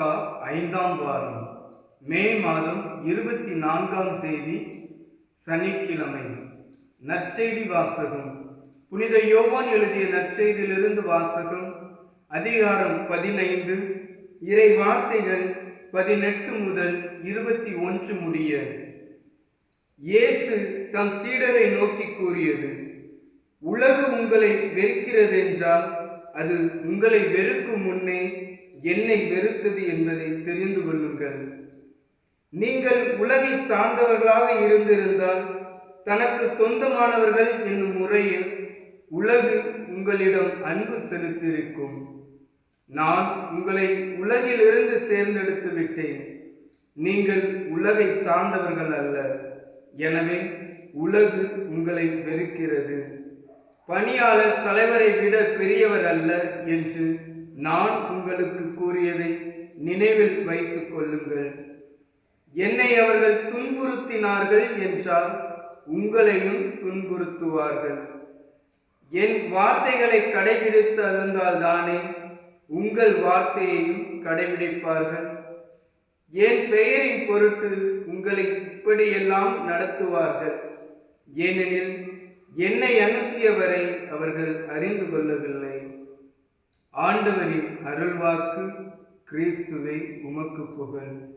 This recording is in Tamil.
பாஸ்கா ஐந்தாம் வாரம் மே மாதம் இருபத்தி நான்காம் தேதி சனிக்கிழமை. நற்செய்தி வாசகம். புனித யோவான் எழுதிய நற்செய்தியிலிருந்து வாசகம் அதிகாரம் பதினைந்து இறை வார்த்தைகள் பதினெட்டு முதல் இருபத்தி ஒன்று முடிய. இயேசு தம் சீடரை நோக்கி கூறியது உலகு உங்களை வெறுக்கிறது என்றால் அது உங்களை வெறுக்கும் முன்னே என்னை வெறுத்தது என்பதை தெரிந்து கொள்ளுங்கள். நீங்கள் உலகை சார்ந்தவர்களாக இருந்திருந்தால் தனக்கு சொந்தமானவர்கள் என்னும் முறையில் உலகு உங்களிடம் அன்பு செலுத்தியிருக்கும். நான் உங்களை உலகிலிருந்து தேர்ந்தெடுத்து விட்டேன். நீங்கள் உலகை சார்ந்தவர்கள் அல்ல. எனவே உலகு உங்களை வெறுக்கிறது. பணியாளர் தலைவரை விட பெரியவர் அல்ல என்று நான் உங்களுக்கு கூறியதை நினைவில் வைத்துக் கொள்ளுங்கள். என்னை அவர்கள் துன்புறுத்தினார்கள் என்றால் உங்களையும் துன்புறுத்துவார்கள். என் வார்த்தைகளை கடைபிடித்து இருந்தால்தானே உங்கள் வார்த்தையையும் கடைபிடிப்பார்கள். என் பெயரின் பொருட்டு உங்களை இப்படியெல்லாம் நடத்துவார்கள். ஏனெனில் என்னை அனுப்பியவரை அவர்கள் அறிந்து கொள்ளவில்லை. ஆண்டவரின் அருள்வாக்கு கிறிஸ்துவை உமக்கு புகழ்.